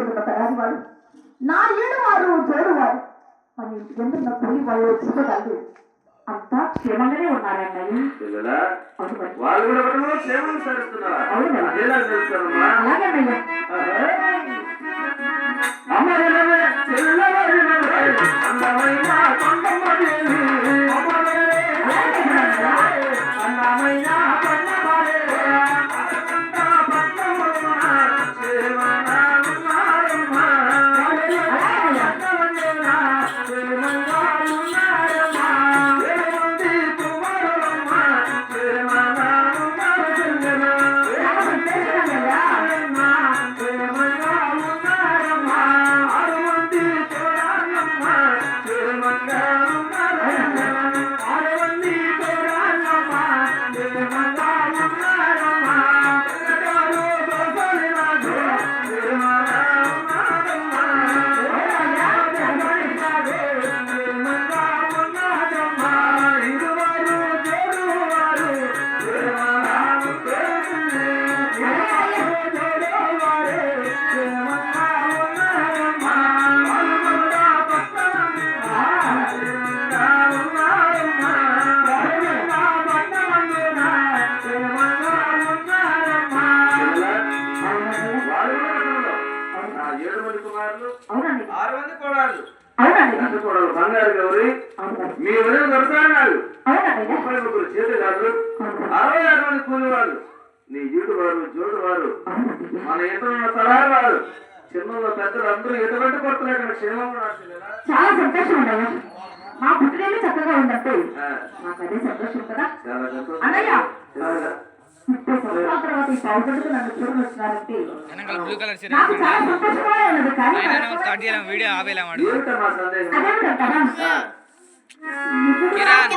ఎందుకు తయారు వాడు నా ఏడు వారు జోడు వారు మన ఇంటి ఎందుకు కూలి వాళ్ళు చూడగలరు అంతా క్షేమంగానే మరి. వాళ్ళు కూడా క్షేమం సరిస్తున్నారా అవును. అవునండి బంగారు గౌరి మీ దొరసాడు అవునండి ముప్పై ముగ్గురు చేతిగాళ్ళు అరవై ఆరు మంది కూలి వాళ్ళు నీ ఈడు వారు జోడు వారు. మన ఉన్న తరారు వారు. చిన్నలో పెద్దలు అందరూ పెట్టి కొట్టలేక క్షేమంగా? చాలా సంతోషం ఉండయ్యా మా పుట్టినేళ్ళు చక్కగా ఆ, నాకు అదే సంతోషం కదా. అన్నయ్య. సంవత్సరాల తర్వాత ఈ నన్ను నాకు చాలా సంతోషంగా ఉన్నది కానీ ఆయన వీడియో ఆపేలా కిరణ్.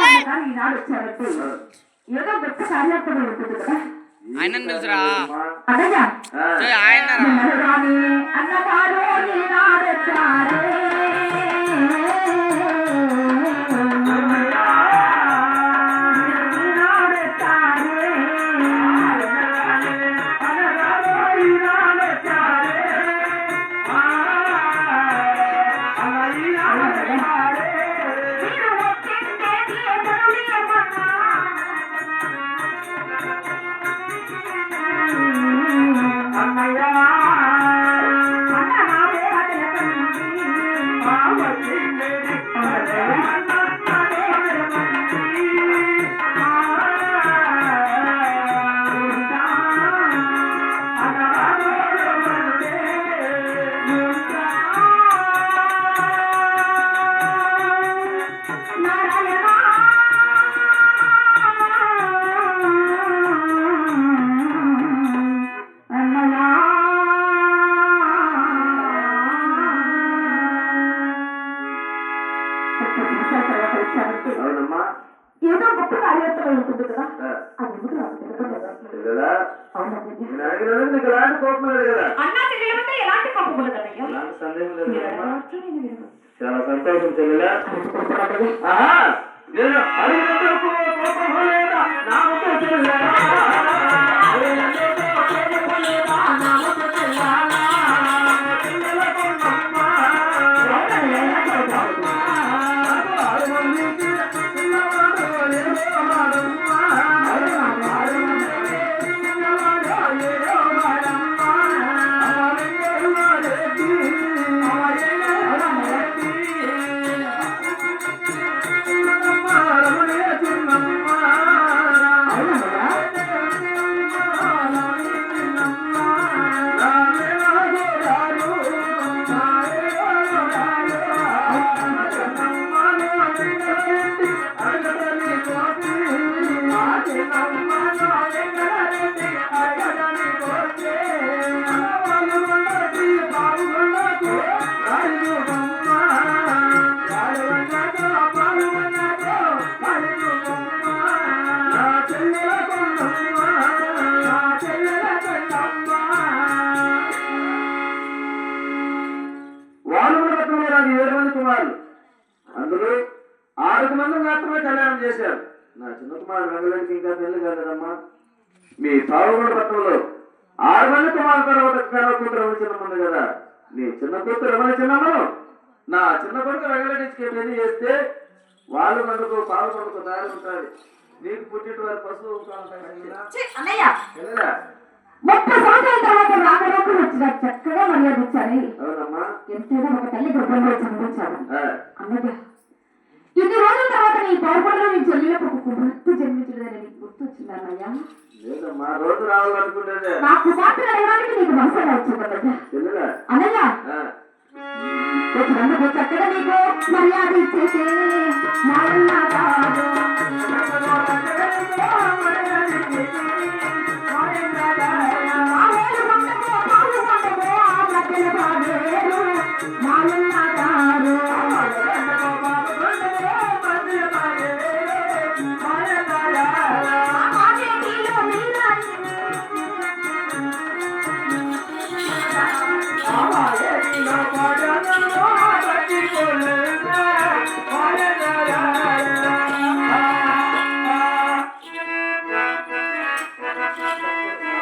వాళ్ళు కానీ ఈనాడు వచ్చారంటే ఏదో గొప్ప కార్యాత్మకం ఉంటుంది కదా. ఆయనని తెలుసురా. ఆ, ఆయన రా. నిన్నరాని అన్నగారు ఈనాడు వచ్చారే ఏదో గొప్ప కార్యాత్మకం ఉంటుంది కదా అది ఎందుకు నాకు తెలియదు కదా. అవునండి నేను అడిగినందుకు నీకు ఎలాంటి కోపం లేదు కదా. అన్నా తెలియమంటే ఎలాంటి కోపం ఉండదన్నయ్య ఎలాంటి సందేహం లేదు మీరు కదమ్మా? ఎలా వచ్చారో నేను వినను. చాలా సంతోషం చెల్లెలా. నేను అందులో ఆరు మంది మాత్రమే కళ్యాణం చేశారు. నా చిన్న కుమారుడు రంగులకి ఇంకా కాలేదమ్మా మీ పావుగొండ పట్టణంలో ఆరు ఆరు మంది కుమారు తర్వాత కనవ కూతురు రమణ కదా నీ చిన్న కూతురు రమణ చిన్నమ్మను నా చిన్న కొడుకు వెంకటేష్కి పెళ్ళి చేస్తే వాళ్ళు మనకు పాలు పండుగ దారి ఉంటుంది నీకు పుట్టిన వారి పశువు ముప్పై సంవత్సరాల తర్వాత రాకరోకు వచ్చిన చక్కగా మర్యాద ఇచ్చాని అవునమ్మా ఎంతైనా ఒక తల్లి గర్భంలో చంపించాడు అన్నయ్య ఇన్ని రోజుల తర్వాత నీ పౌర్ణంలో నీ చెల్లెలకు ఒక కుమార్తె జన్మించలేదని నీకు గుర్తొచ్చింది అన్నయ్య లేదమ్మా రోజు నా కుమార్తె అడగడానికి నీకు మనసుగా వచ్చింది అన్నయ్య వచ్చినందుకు చక్కగా నీకు మర్యాద ఇచ్చేసే. నాయన కాదు.